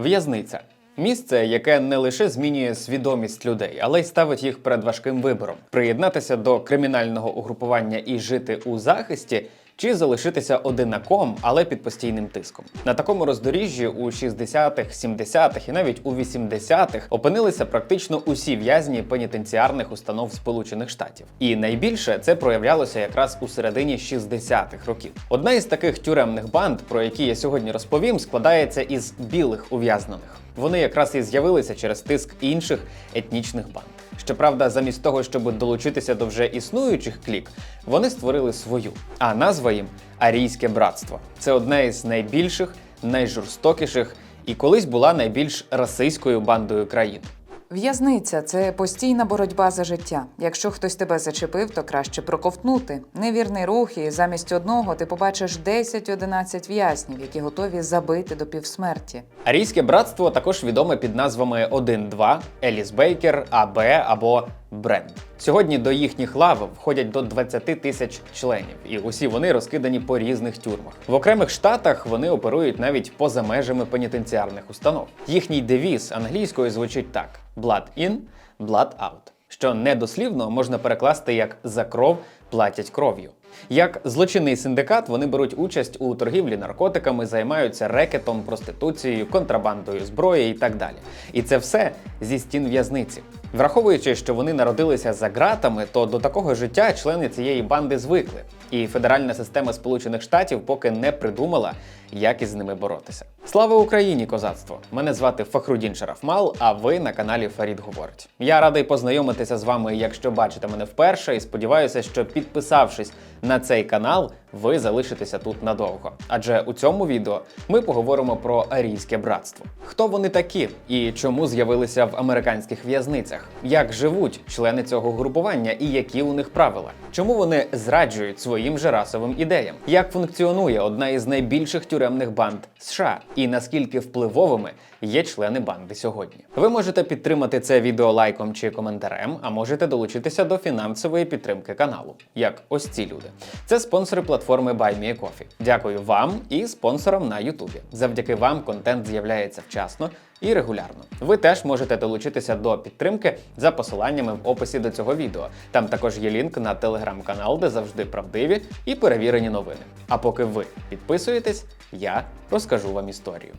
В'язниця місце, яке не лише змінює свідомість людей, але й ставить їх перед важким вибором: приєднатися до кримінального угрупування і жити у захисті. Чи залишитися одинаком, але під постійним тиском на такому роздоріжжі у 60-х, 70-х і навіть у 80-х опинилися практично усі в'язні пенітенціарних установ Сполучених Штатів. І найбільше це проявлялося якраз у середині 60-х років. Одна із таких тюремних банд, про які я сьогодні розповім, складається із білих ув'язнених. Вони якраз і з'явилися через тиск інших етнічних банд. Щоправда, замість того, щоб долучитися до вже існуючих клік, вони створили свою. А назва їм Арійське братство. Це одне із найбільших, найжорстокіших і колись була найбільш расистською бандою країни. В'язниця це постійна боротьба за життя. Якщо хтось тебе зачепив, то краще проковтнути. Невірний рух, і замість одного ти побачиш 10-11 в'язнів, які готові забити до півсмерті. Арійське братство також відоме під назвами 1-2, Еліс Бейкер, АБ або Бренд. Сьогодні до їхніх лав входять до 20 тисяч членів, і усі вони розкидані по різних тюрмах. В окремих штатах вони оперують навіть поза межами пенітенціарних установ. Їхній девіз англійською звучить так: Blood in, blood out, що недослівно можна перекласти як за кров платять кров'ю. Як злочинний синдикат вони беруть участь у торгівлі наркотиками, займаються рекетом, проституцією, контрабандою зброї і так далі. І це все зі стін в'язниці. Враховуючи, що вони народилися за ґратами, то до такого життя члени цієї банди звикли. І федеральна система Сполучених Штатів поки не придумала, як із ними боротися. Слава Україні, козацтво! Мене звати Фахрудін Шарафмал, а ви на каналі Фарід Говорить. Я радий познайомитися з вами, якщо бачите мене вперше, і сподіваюся, що підписавшись на цей канал, ви залишитеся тут надовго. Адже у цьому відео ми поговоримо про арійське братство. Хто вони такі і чому з'явилися в американських в'язницях? Як живуть члени цього групування і які у них правила? Чому вони зраджують своїм же расовим ідеям? Як функціонує одна із найбільших тюремних банд США? І наскільки впливовими є члени банди сьогодні? Ви можете підтримати це відео лайком чи коментарем, а можете долучитися до фінансової підтримки каналу, як ось ці люди. Це спонсори платформи BuyMeACoffee. Дякую вам і спонсорам на Ютубі. Завдяки вам контент з'являється вчасно і регулярно. Ви теж можете долучитися до підтримки за посиланнями в описі до цього відео. Там також є лінк на телеграм-канал, де завжди правдиві і перевірені новини. А поки ви підписуєтесь, я розкажу вам історію.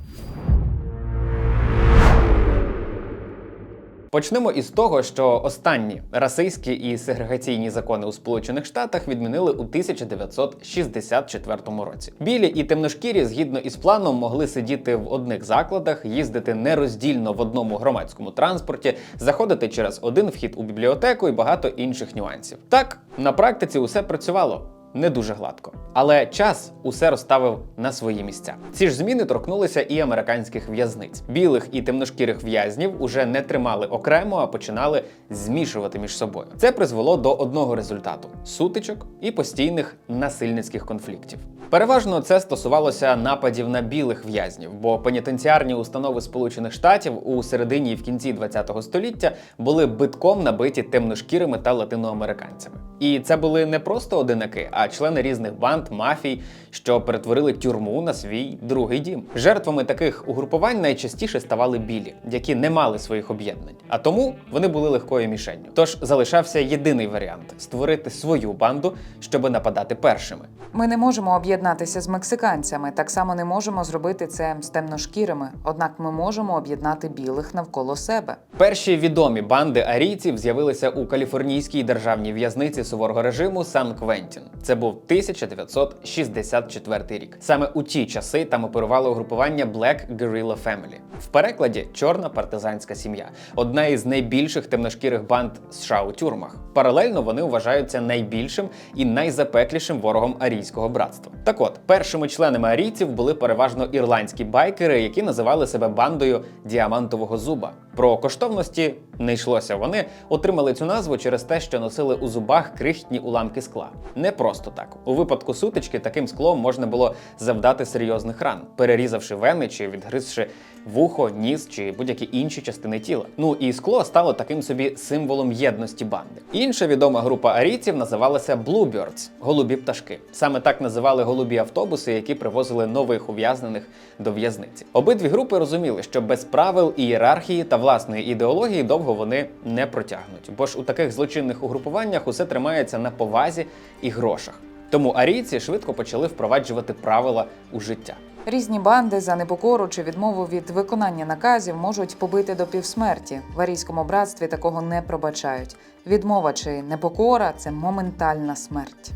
Почнемо із того, що останні расистські і сегрегаційні закони у Сполучених Штатах відмінили у 1964 році. Білі і темношкірі, згідно із планом, могли сидіти в одних закладах, їздити нероздільно в одному громадському транспорті, заходити через один вхід у бібліотеку і багато інших нюансів. Так, на практиці усе працювало не дуже гладко. Але час усе розставив на свої місця. Ці ж зміни торкнулися і американських в'язниць. Білих і темношкірих в'язнів уже не тримали окремо, а починали змішувати між собою. Це призвело до одного результату: сутичок і постійних насильницьких конфліктів. Переважно це стосувалося нападів на білих в'язнів, бо пенітенціарні установи Сполучених Штатів у середині і в кінці ХХ століття були битком набиті темношкірими та латиноамериканцями. І це були не просто одинаки, а члени різних банд, мафій, що перетворили тюрму на свій другий дім. Жертвами таких угрупувань найчастіше ставали білі, які не мали своїх об'єднань, а тому вони були легкою мішенню. Тож залишався єдиний варіант створити свою банду, щоби нападати першими. Ми не можемо об'єднатися з мексиканцями, так само не можемо зробити це з темношкірими. Однак ми можемо об'єднати білих навколо себе. Перші відомі банди арійців з'явилися у каліфорнійській державній в'язниці суворого режиму Сан Квентін. Це був 1964 рік. Саме у ті часи там оперувало угрупування Black Guerrilla Family. В перекладі чорна партизанська сім'я, одна із найбільших темношкірих банд США у тюрмах. Паралельно вони вважаються найбільшим і найзапеклішим ворогом арійського братства. Так от, першими членами арійців були переважно ірландські байкери, які називали себе бандою діамантового зуба. Про коштовності не йшлося. Вони отримали цю назву через те, що носили у зубах крихітні уламки скла. Не просто так. У випадку сутички таким склом можна було завдати серйозних ран, перерізавши вени чи відгризши вухо, ніс чи будь-які інші частини тіла. Ну і скло стало таким собі символом єдності банди. Інша відома група арійців називалася Bluebirds – голубі пташки. Саме так називали голубі автобуси, які привозили нових ув'язнених до в'язниці. Обидві групи розуміли, що без правил, ієрархії та власної ідеології довго вони не протягнуть, бо ж у таких злочинних угрупуваннях усе тримається на повазі і грошах. Тому арійці швидко почали впроваджувати правила у життя. Різні банди за непокору чи відмову від виконання наказів можуть побити до півсмерті. В арійському братстві такого не пробачають. Відмова чи непокора це моментальна смерть.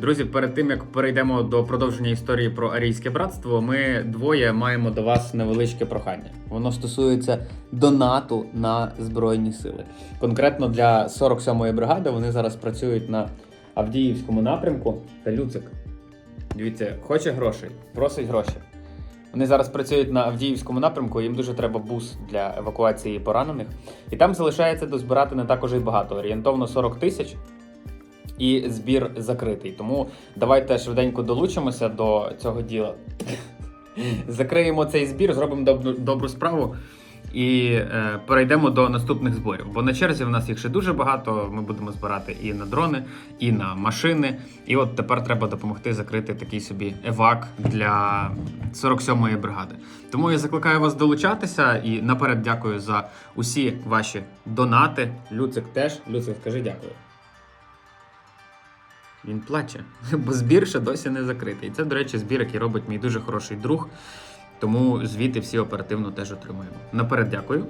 Друзі, перед тим як перейдемо до продовження історії про арійське братство, ми двоє маємо до вас невеличке прохання. Воно стосується донату на збройні сили. Конкретно для 47-ї бригади вони зараз працюють на Авдіївському напрямку. Та Люцик, дивіться, хоче грошей, просить гроші. Вони зараз працюють на Авдіївському напрямку, їм дуже треба бус для евакуації поранених. І там залишається дозбирати не так уже й багато, орієнтовно 40 тисяч і збір закритий. Тому давайте швиденько долучимося до цього діла. Закриємо цей збір, зробимо добру, добру справу і е, перейдемо до наступних зборів. Бо на черзі в нас їх ще дуже багато. Ми будемо збирати і на дрони, і на машини. І от тепер треба допомогти закрити такий собі евак для 47-ї бригади. Тому я закликаю вас долучатися і наперед дякую за усі ваші донати. Люцик теж. Люцик, скажи дякую. Він плаче, бо збір ще досі не закритий. Це, до речі, збір, який робить мій дуже хороший друг. Тому звіти всі оперативно теж отримуємо. Наперед дякую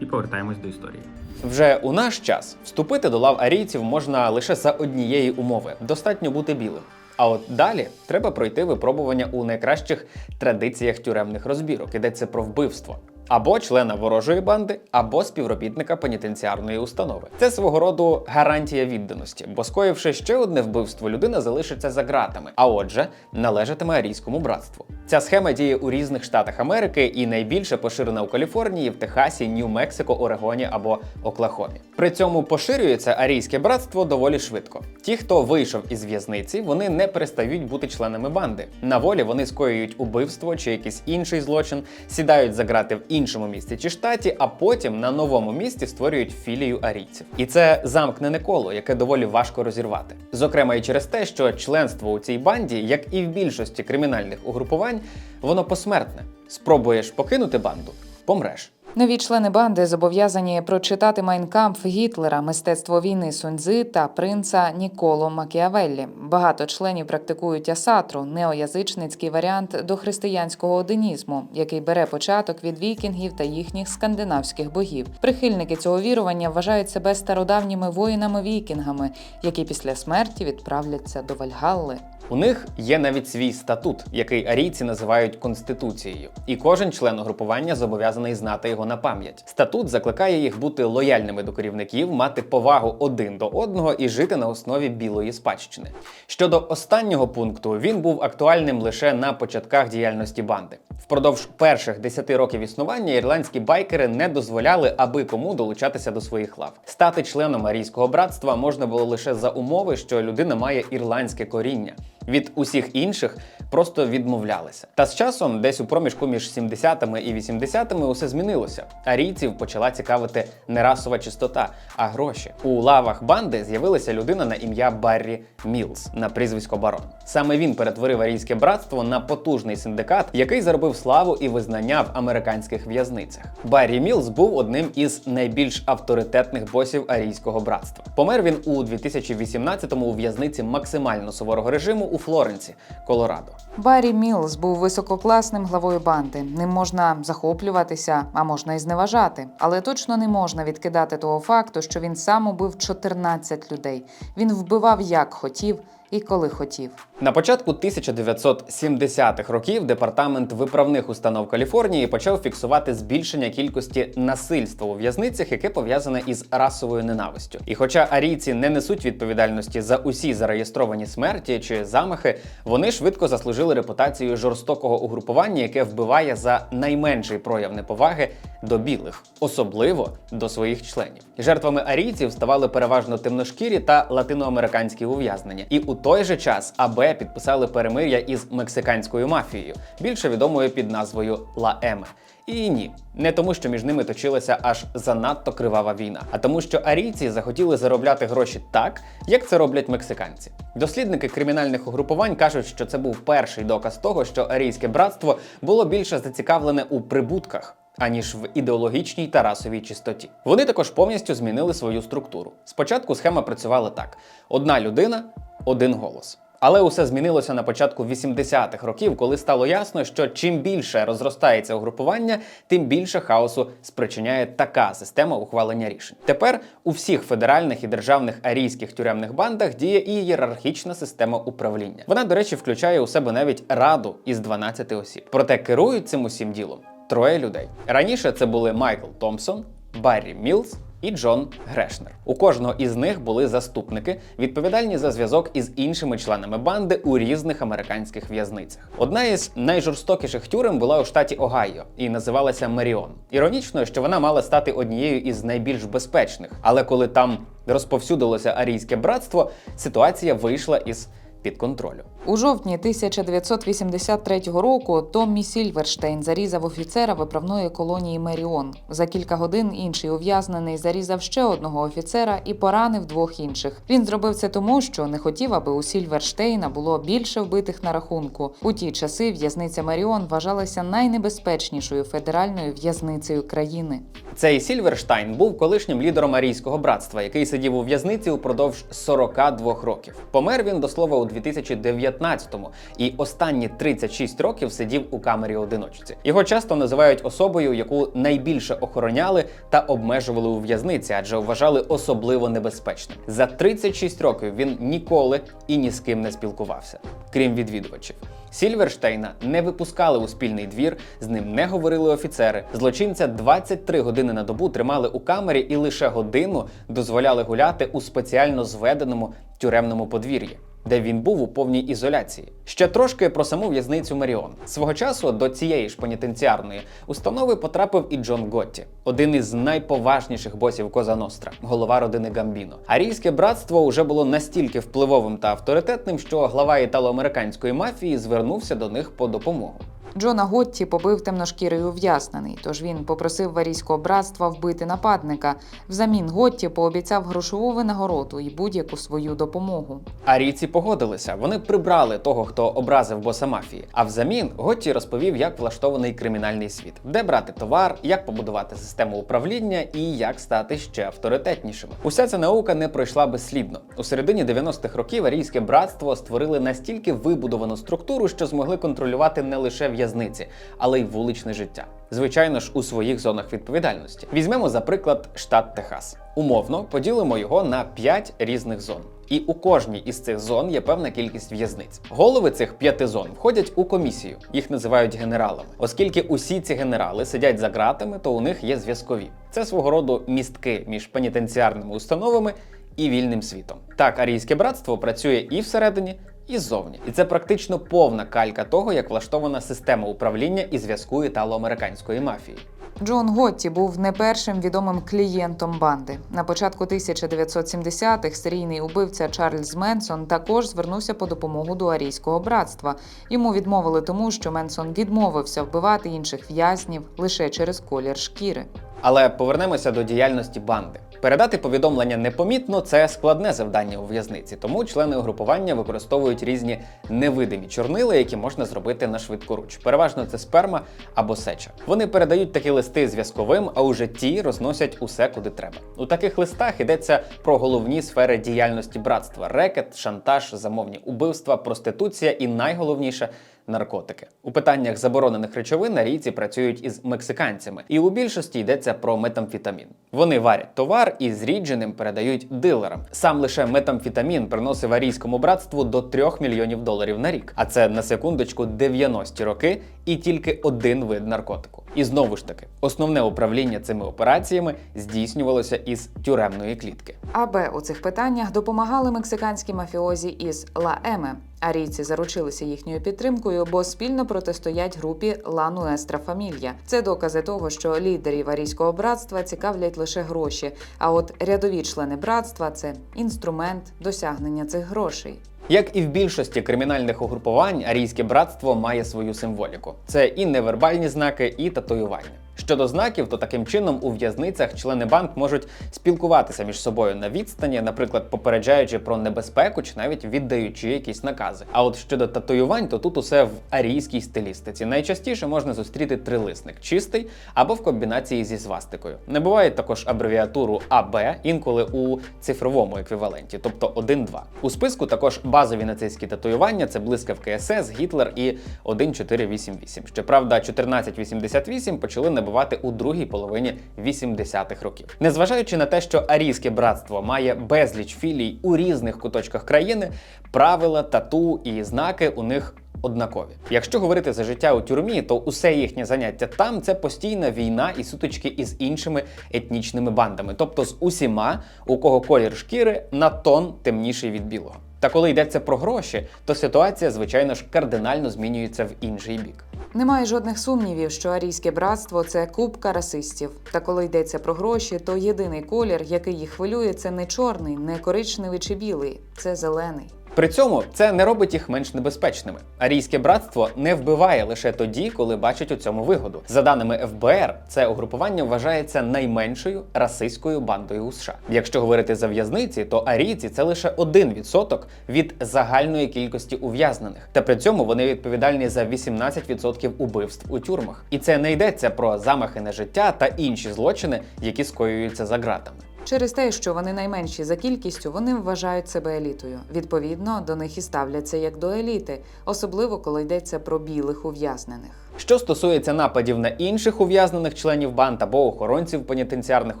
і повертаємось до історії. Вже у наш час вступити до лав арійців можна лише за однієї умови: достатньо бути білим. А от далі треба пройти випробування у найкращих традиціях тюремних розбірок. Йдеться про вбивство. Або члена ворожої банди, або співробітника пенітенціарної установи. Це свого роду гарантія відданості, бо скоївши ще одне вбивство, людина залишиться за ґратами, а отже, належатиме арійському братству. Ця схема діє у різних штатах Америки і найбільше поширена у Каліфорнії, в Техасі, Нью-Мексико, Орегоні або Оклахомі. При цьому поширюється арійське братство доволі швидко. Ті, хто вийшов із в'язниці, вони не перестають бути членами банди. На волі вони скоюють убивство чи якийсь інший злочин, сідають за грати в іншому місті чи штаті, а потім на новому місці створюють філію арійців. І це замкнене коло, яке доволі важко розірвати. Зокрема, і через те, що членство у цій банді, як і в більшості кримінальних угрупувань, воно посмертне. Спробуєш покинути банду, помреш. Нові члени банди зобов'язані прочитати Майнкамф Гітлера, мистецтво війни Суньцзи та принца Ніколо Макіавеллі. Багато членів практикують асатру, неоязичницький варіант дохристиянського одинізму, який бере початок від вікінгів та їхніх скандинавських богів. Прихильники цього вірування вважають себе стародавніми воїнами-вікінгами, які після смерті відправляться до Вальгалли. У них є навіть свій статут, який арійці називають конституцією, і кожен член угрупування зобов'язаний знати його на пам'ять. Статут закликає їх бути лояльними до керівників, мати повагу один до одного і жити на основі білої спадщини. Щодо останнього пункту, він був актуальним лише на початках діяльності банди. Впродовж перших 10 років існування ірландські байкери не дозволяли аби кому долучатися до своїх лав. Стати членом арійського братства можна було лише за умови, що людина має ірландське коріння. Від усіх інших просто відмовлялися. Та з часом, десь у проміжку між 70-ми і 80-ми, усе змінилося. Арійців почала цікавити не расова чистота, а гроші. У лавах банди з'явилася людина на ім'я Баррі Мілс на прізвисько Барон. Саме він перетворив арійське братство на потужний синдикат, який заробив славу і визнання в американських в'язницях. Баррі Мілс був одним із найбільш авторитетних босів арійського братства. Помер він у 2018-му у в'язниці максимально суворого режиму у Флоренці, Колорадо. Баррі Мілс був висококласним главою банди. Ним можна захоплюватися, а можна і зневажати. Але точно не можна відкидати того факту, що він сам убив 14 людей. Він вбивав як хотів і коли хотів. На початку 1970-х років департамент виправних установ Каліфорнії почав фіксувати збільшення кількості насильства у в'язницях, яке пов'язане із расовою ненавистю. І хоча арійці не несуть відповідальності за усі зареєстровані смерті чи замахи, вони швидко заслужили репутацію жорстокого угрупування, яке вбиває за найменший прояв неповаги до білих, особливо до своїх членів. Жертвами арійців ставали переважно темношкірі та латиноамериканські ув'язнення. І у той же час АБ підписали перемир'я із мексиканською мафією, більше відомою під назвою Ла Еме. І ні, не тому, що між ними точилася аж занадто кривава війна, а тому, що арійці захотіли заробляти гроші так, як це роблять мексиканці. Дослідники кримінальних угрупувань кажуть, що це був перший доказ того, що арійське братство було більше зацікавлене у прибутках. Аніж в ідеологічній та расовій чистоті. Вони також повністю змінили свою структуру. Спочатку схема працювала так: одна людина, один голос. Але усе змінилося на початку 80-х років, коли стало ясно, що чим більше розростається угрупування, тим більше хаосу спричиняє така система ухвалення рішень. Тепер у всіх федеральних і державних арійських тюремних бандах діє і ієрархічна система управління. Вона, до речі, включає у себе навіть раду із 12 осіб. Проте керують цим усім ділом троє людей. Раніше це були Майкл Томпсон, Баррі Мілс і Джон Грешнер. У кожного із них були заступники, відповідальні за зв'язок із іншими членами банди у різних американських в'язницях. Одна із найжорстокіших тюрем була у штаті Огайо і називалася Меріон. Іронічно, що вона мала стати однією із найбільш безпечних, але коли там розповсюдилося арійське братство, ситуація вийшла із під контролю. У жовтні 1983 року Томмі Сільверштейн зарізав офіцера виправної колонії Меріон. За кілька годин інший ув'язнений зарізав ще одного офіцера і поранив двох інших. Він зробив це тому, що не хотів, аби у Сільверштейна було більше вбитих на рахунку. У ті часи в'язниця Меріон вважалася найнебезпечнішою федеральною в'язницею країни. Цей Сільверштайн був колишнім лідером арійського братства, який сидів у в'язниці упродовж 42 років. Помер він до слова у 2019-му і останні 36 років сидів у камері одиночці. Його часто називають особою, яку найбільше охороняли та обмежували у в'язниці, адже вважали особливо небезпечним. За 36 років він ніколи і ні з ким не спілкувався, крім відвідувачів. Сільверштейна не випускали у спільний двір, з ним не говорили офіцери. Злочинця 23 години на добу тримали у камері і лише годину дозволяли гуляти у спеціально зведеному тюремному подвір'ї. Де він був у повній ізоляції. Ще трошки про саму в'язницю Маріон. Свого часу до цієї ж пенітенціарної установи потрапив і Джон Готті, один із найповажніших босів Коза Ностра, голова родини Гамбіно. Арійське братство вже було настільки впливовим та авторитетним, що глава італо-американської мафії звернувся до них по допомогу. Джона Готті побив темношкірий ув'язнений, тож він попросив варійського братства вбити нападника. Взамін Готті пообіцяв грошову винагороду і будь-яку свою допомогу. Арійці погодилися. Вони прибрали того, хто образив боса мафії. А взамін Готті розповів, як влаштований кримінальний світ, де брати товар, як побудувати систему управління і як стати ще авторитетнішими. Уся ця наука не пройшла безслідно. У середині 90-х років арійське братство створили настільки вибудовану структуру, що змогли контролювати не лише в'язниці, але й вуличне життя. Звичайно ж, у своїх зонах відповідальності. Візьмемо за приклад штат Техас. Умовно поділимо його на 5 різних зон. І у кожній із цих зон є певна кількість в'язниць. Голови цих п'яти зон входять у комісію, їх називають генералами. Оскільки усі ці генерали сидять за ґратами, то у них є зв'язкові. Це свого роду містки між пенітенціарними установами і вільним світом. Так, арійське братство працює і всередині, і ззовні. І це практично повна калька того, як влаштована система управління і зв'язку італо-американської мафії. Джон Готті був не першим відомим клієнтом банди. На початку 1970-х серійний убивця Чарльз Менсон також звернувся по допомогу до арійського братства. Йому відмовили тому, що Менсон відмовився вбивати інших в'язнів лише через колір шкіри. Але повернемося до діяльності банди. Передати повідомлення непомітно це складне завдання у в'язниці, тому члени угрупування використовують різні невидимі чорнила, які можна зробити на швидкоруч. Переважно це сперма або сеча. Вони передають такі листи зв'язковим, а уже ті розносять усе, куди треба. У таких листах йдеться про головні сфери діяльності братства: рекет, шантаж, замовні убивства, проституція і найголовніше наркотики. У питаннях заборонених речовин арійці працюють із мексиканцями, і у більшості йдеться про метамфетамін. Вони варять товар і зрідженим передають дилерам. Сам лише метамфетамін приносив арійському братству до 3 мільйонів доларів на рік. А це на секундочку 90-ті роки і тільки один вид наркотику. І знову ж таки, основне управління цими операціями здійснювалося із тюремної клітки. АБ у цих питаннях допомагали мексиканські мафіозі із Ла Еме. Арійці заручилися їхньою підтримкою, бо спільно протистоять групі Ла Нуестра Фамілья. Це докази того, що лідерів арійського братства цікавлять лише гроші. А от рядові члени братства це інструмент досягнення цих грошей. Як і в більшості кримінальних угрупувань, арійське братство має свою символіку: це і невербальні знаки, і татуювання. Щодо знаків, то таким чином у в'язницях члени банд можуть спілкуватися між собою на відстані, наприклад, попереджаючи про небезпеку чи навіть віддаючи якісь накази. А от щодо татуювань, то тут усе в арійській стилістиці. Найчастіше можна зустріти трилисник чистий або в комбінації зі свастикою. Не буває також абревіатуру АБ, інколи у цифровому еквіваленті, тобто 1-2. У списку також базові нацистські татуювання це блискавки СС, Гітлер і 1488. Щоправда, 1488 почали набувати у другій половині 80-х років. Незважаючи на те, що арійське братство має безліч філій у різних куточках країни, правила, тату і знаки у них. Однакові, якщо говорити за життя у тюрмі, то усе їхнє заняття там це постійна війна і сутички із іншими етнічними бандами, тобто з усіма, у кого колір шкіри на тон темніший від білого. Та коли йдеться про гроші, то ситуація, звичайно ж, кардинально змінюється в інший бік. Немає жодних сумнівів, що арійське братство це купка расистів. Та коли йдеться про гроші, то єдиний колір, який їх хвилює, це не чорний, не коричневий чи білий, це зелений. При цьому це не робить їх менш небезпечними. Арійське братство не вбиває лише тоді, коли бачить у цьому вигоду. За даними ФБР, це угрупування вважається найменшою расистською бандою у США. Якщо говорити за в'язниці, то арійці це лише 1% від загальної кількості ув'язнених. Та при цьому вони відповідальні за 18% убивств у тюрмах. І це не йдеться про замахи на життя та інші злочини, які скоюються за ґратами. Через те, що вони найменші за кількістю, вони вважають себе елітою. Відповідно, до них і ставляться як до еліти, особливо коли йдеться про білих ув'язнених. Що стосується нападів на інших ув'язнених членів банд або охоронців пенітенціарних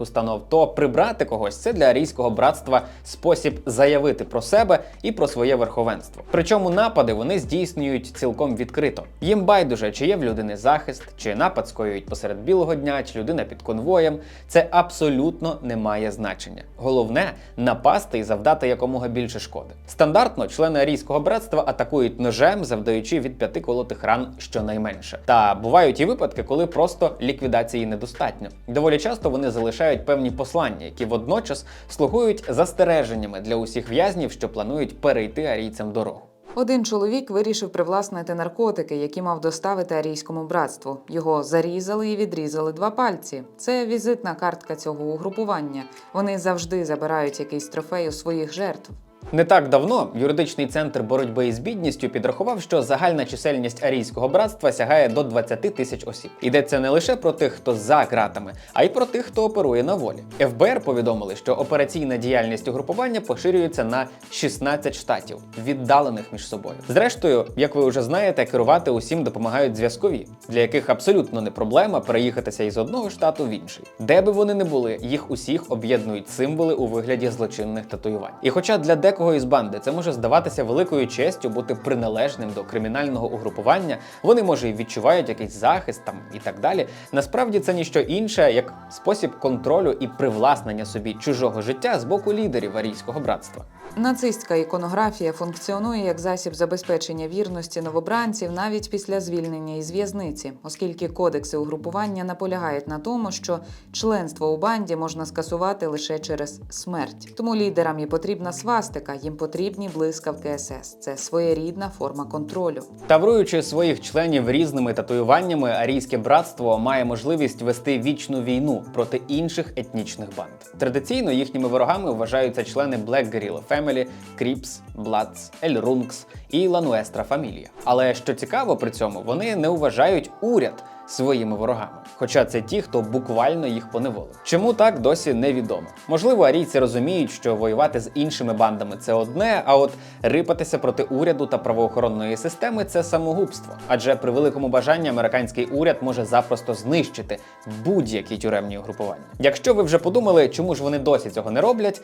установ, то прибрати когось це для арійського братства спосіб заявити про себе і про своє верховенство. Причому напади вони здійснюють цілком відкрито. Їм байдуже, чи є в людини захист, чи напад скоюють посеред білого дня, чи людина під конвоєм. Це абсолютно не має значення. Головне напасти і завдати якомога більше шкоди. Стандартно члени арійського братства атакують ножем, завдаючи від п'яти колотих ран щонайменше. Та бувають і випадки, коли просто ліквідації недостатньо. Доволі часто вони залишають певні послання, які водночас слугують застереженнями для усіх в'язнів, що планують перейти арійцям дорогу. Один чоловік вирішив привласнити наркотики, які мав доставити арійському братству. Його зарізали і відрізали два пальці. Це візитна картка цього угрупування. Вони завжди забирають якийсь трофей у своїх жертв. Не так давно юридичний центр боротьби із бідністю підрахував, що загальна чисельність арійського братства сягає до 20 тисяч осіб. Йдеться не лише про тих, хто за ґратами, а й про тих, хто оперує на волі. ФБР повідомили, що операційна діяльність угрупування поширюється на 16 штатів, віддалених між собою. Зрештою, як ви вже знаєте, керувати усім допомагають зв'язкові, для яких абсолютно не проблема переїхатися із одного штату в інший. Де би вони не були, їх усіх об'єднують символи у вигляді злочинних татуювань. І хоча для декого із банди це може здаватися великою честю бути приналежним до кримінального угрупування, вони може і відчувають якийсь захист там і так далі. Насправді це ніщо інше, як спосіб контролю і привласнення собі чужого життя з боку лідерів арійського братства. Нацистська іконографія функціонує як засіб забезпечення вірності новобранців навіть після звільнення із в'язниці, оскільки кодекси угрупування наполягають на тому, що членство у банді можна скасувати лише через смерть. Тому лідерам і потрібна свастика, їм потрібні блискавки СС. Це своєрідна форма контролю. Тавруючи своїх членів різними татуюваннями, арійське братство має можливість вести вічну війну проти інших етнічних банд. Традиційно їхніми ворогами вважаються члени Black Guerrilla Family, Crips, Bloods, El Runks і Nuestra Familia. Але що цікаво при цьому, вони не вважають уряд своїми ворогами. Хоча це ті, хто буквально їх поневолив. Чому так досі невідомо. Можливо, арійці розуміють, що воювати з іншими бандами це одне, а от рипатися проти уряду та правоохоронної системи це самогубство. Адже при великому бажанні американський уряд може запросто знищити будь-які тюремні угрупування. Якщо ви вже подумали, чому ж вони досі цього не роблять,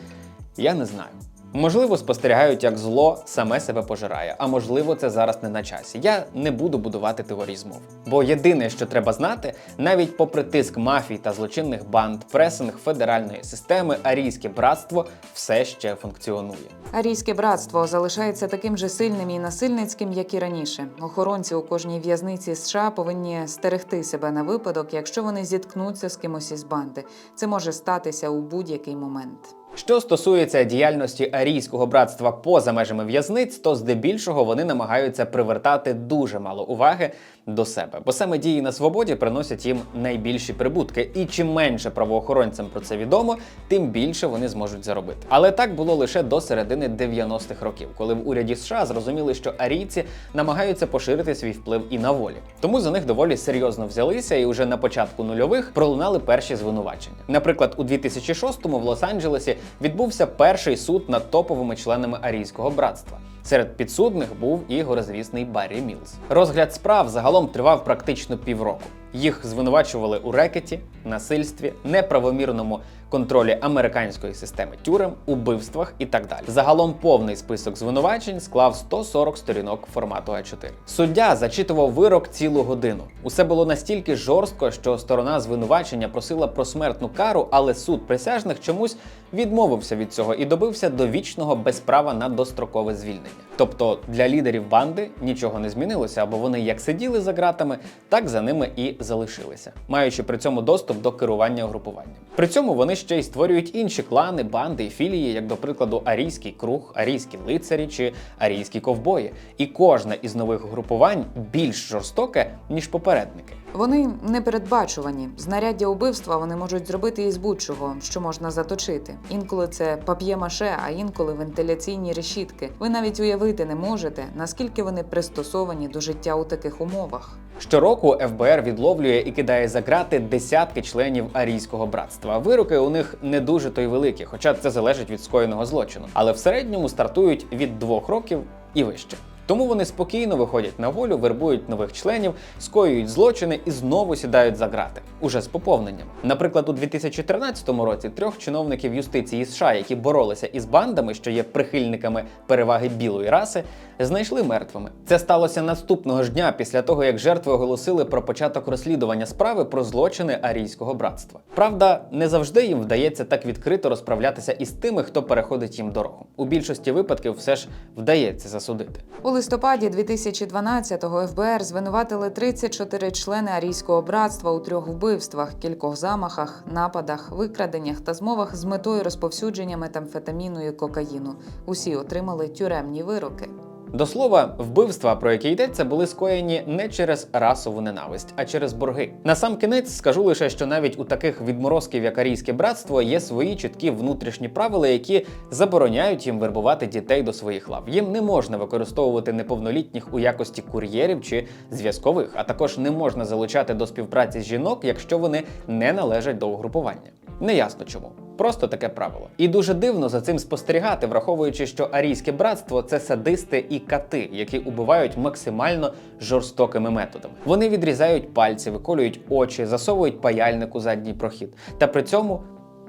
я не знаю. Можливо, спостерігають, як зло саме себе пожирає, а можливо, це зараз не на часі. Я не буду будувати теорії змов. Бо єдине, що треба знати, навіть попри тиск мафій та злочинних банд, пресинг федеральної системи, арійське братство все ще функціонує. Арійське братство залишається таким же сильним і насильницьким, як і раніше. Охоронці у кожній в'язниці США повинні стерегти себе на випадок, якщо вони зіткнуться з кимось із банди. Це може статися у будь-який момент. Що стосується діяльності арійського братства поза межами в'язниць, то здебільшого вони намагаються привертати дуже мало уваги до себе, бо саме дії на свободі приносять їм найбільші прибутки. І чим менше правоохоронцям про це відомо, тим більше вони зможуть заробити. Але так було лише до середини 90-х років, коли в уряді США зрозуміли, що арійці намагаються поширити свій вплив і на волі. Тому за них доволі серйозно взялися, і вже на початку нульових пролунали перші звинувачення. Наприклад, у 2006-му в Лос-Анджелесі відбувся перший суд над топовими членами арійського братства. Серед підсудних був і горизвісний Баррі Мілс. Розгляд справ загалом тривав практично півроку. Їх звинувачували у рекеті, насильстві, неправомірному контролі американської системи тюрем, убивствах і так далі. Загалом повний список звинувачень склав 140 сторінок формату А4. Суддя зачитував вирок цілу годину. Усе було настільки жорстко, що сторона звинувачення просила про смертну кару, але суд присяжних чомусь відмовився від цього і добився довічного без права на дострокове звільнення. Тобто для лідерів банди нічого не змінилося, або вони як сиділи за ґратами, так за ними і залишилися, маючи при цьому доступ до керування угрупуванням. При цьому вони ще й створюють інші клани, банди і філії, як до прикладу, арійський круг, арійські лицарі чи арійські ковбої. І кожне із нових угрупувань більш жорстоке ніж попередники. Вони непередбачувані. Знаряддя убивства вони можуть зробити із будь-чого, що можна заточити. Інколи це пап'є-маше, а інколи вентиляційні решітки. Ви навіть уявити не можете, наскільки вони пристосовані до життя у таких умовах. Щороку ФБР відловлює і кидає за ґрати десятки членів арійського братства. Вироки у них не дуже то й великі, хоча це залежить від скоєного злочину. Але в середньому стартують від двох років і вище. Тому вони спокійно виходять на волю, вербують нових членів, скоюють злочини і знову сідають за ґрати уже з поповненням. Наприклад, у 2013 році трьох чиновників юстиції США, які боролися із бандами, що є прихильниками переваги білої раси, знайшли мертвими. Це сталося наступного ж дня після того, як жертви оголосили про початок розслідування справи про злочини арійського братства. Правда, не завжди їм вдається так відкрито розправлятися із тими, хто переходить їм дорогу. У більшості випадків все ж вдається засудити. У листопаді 2012-го ФБР звинуватили 34 члени арійського братства у трьох вбивствах, кількох замахах, нападах, викраденнях та змовах з метою розповсюдження метамфетаміну і кокаїну. Усі отримали тюремні вироки. До слова, вбивства, про які йдеться, були скоєні не через расову ненависть, а через борги. На сам кінець скажу лише, що навіть у таких відморозків, як арійське братство, є свої чіткі внутрішні правила, які забороняють їм вербувати дітей до своїх лав. Їм не можна використовувати неповнолітніх у якості кур'єрів чи зв'язкових, а також не можна залучати до співпраці жінок, якщо вони не належать до угрупування. Неясно чому. Просто таке правило. І дуже дивно за цим спостерігати, враховуючи, що арійське братство це садисти і кати, які убивають максимально жорстокими методами. Вони відрізають пальці, виколюють очі, засовують паяльник у задній прохід, та при цьому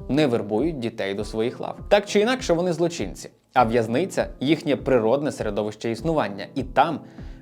не вербують дітей до своїх лав. Так чи інакше, вони злочинці. А в'язниця їхнє природне середовище існування, і там